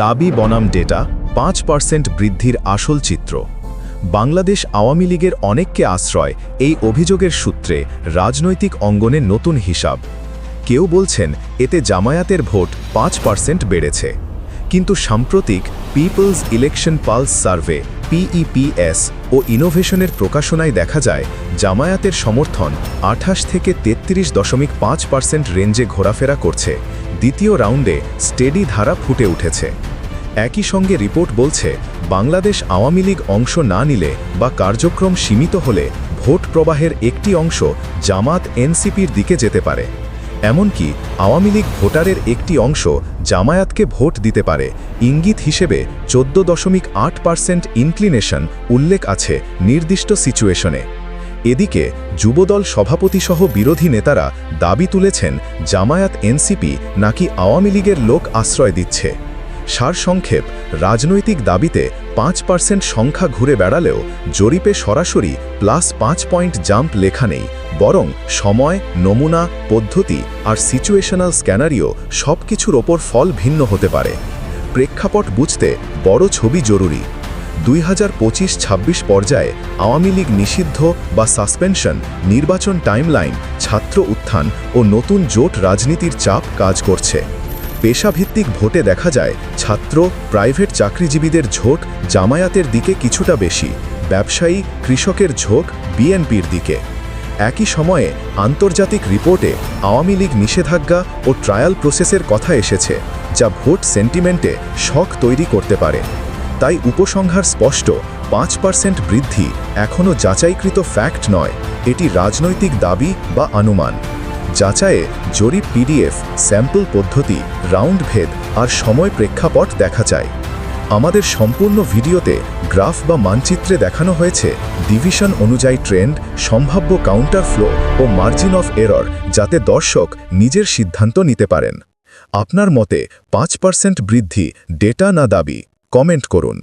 দাবি বনাম ডেটা পাঁচ পার্সেন্ট বৃদ্ধির আসল চিত্র। বাংলাদেশ আওয়ামী লীগের অনেককে আশ্রয় এই অভিযোগের সূত্রে রাজনৈতিক অঙ্গনে নতুন হিসাব। কেউ বলছেন, এতে জামায়াতের ভোট পাঁচ পার্সেন্ট বেড়েছে। কিন্তু সাম্প্রতিক peoples election pulse survey, PEPS ও ইনোভেশনের প্রকাশনায় দেখা যায়, জামায়াতের সমর্থন আঠাশ থেকে তেত্রিশ দশমিক পাঁচ পার্সেন্ট রেঞ্জে ঘোরাফেরা করছে। দ্বিতীয় রাউন্ডে স্টেডি ধারা ফুটে উঠেছে। একই সঙ্গে রিপোর্ট বলছে, বাংলাদেশ আওয়ামী লীগ অংশ না নিলে বা কার্যক্রম সীমিত হলে ভোট প্রবাহের একটি অংশ জামাত এনসিপির দিকে যেতে পারে। এমনকি আওয়ামী লীগ ভোটারের একটি অংশ জামায়াতকে ভোট দিতে পারে। ইঙ্গিত হিসেবে চোদ্দ দশমিক আট পার্সেন্ট ইনক্লিনেশন উল্লেখ আছে নির্দিষ্ট সিচুয়েশনে। এদিকে যুবদল সভাপতিসহ বিরোধী নেতারা দাবি তুলেছেন জামায়াত এনসিপি নাকি আওয়ামী লীগের লোক আশ্রয় দিচ্ছে। সারসংক্ষেপ, রাজনৈতিক দাবিতে পাঁচ পার্সেন্ট সংখ্যা ঘুরে বেড়ালেও জরিপে সরাসরি প্লাস পাঁচ পয়েন্ট জাম্প লেখা নেই, বরং সময়, নমুনা, পদ্ধতি আর সিচুয়েশনাল স্ক্যানারিও সব কিছুর ওপর ফল ভিন্ন হতে পারে। প্রেক্ষাপট বুঝতে বড় ছবি জরুরি। দুই হাজার পঁচিশ ছাব্বিশ পর্যায়ে আওয়ামী লীগ নিষিদ্ধ বা সাসপেনশন, নির্বাচন টাইমলাইন, ছাত্র উত্থান ও নতুন জোট রাজনীতির চাপ কাজ করছে। পেশাভিত্তিক ভোটে দেখা যায়, ছাত্র, প্রাইভেট চাকরিজীবীদের ঝোঁক জামায়াতের দিকে কিছুটা বেশি, ব্যবসায়ী, কৃষকের ঝোঁক বিএনপির দিকে। একই সময়ে আন্তর্জাতিক রিপোর্টে আওয়ামী লীগ নিষেধাজ্ঞা ও ট্রায়াল প্রসেসের কথা এসেছে, যা ভোট সেন্টিমেন্টে শখ তৈরি করতে পারে। তাই উপসংহার স্পষ্ট, পাঁচ পার্সেন্ট বৃদ্ধি, এখনও যাচাইকৃত ফ্যাক্ট নয়, এটি রাজনৈতিক দাবি বা অনুমান। যাচাইয়ে জরিপ পিডিএফ স্যাম্পল পদ্ধতি রাউন্ড ভেদ আর সময় প্রেক্ষাপট দেখা যায় আমাদের সম্পূর্ণ ভিডিওতে গ্রাফ বা মানচিত্রে দেখানো হয়েছে ডিভিশন অনুযায়ী ট্রেন্ড সম্ভাব্য কাউন্টার ফ্লো ও মার্জিন অফ এরর যাতে দর্শক নিজের সিদ্ধান্ত নিতে পারেন। আপনার মতে পাঁচ পার্সেন্ট বৃদ্ধি ডেটা না দাবি? কমেন্ট করুন।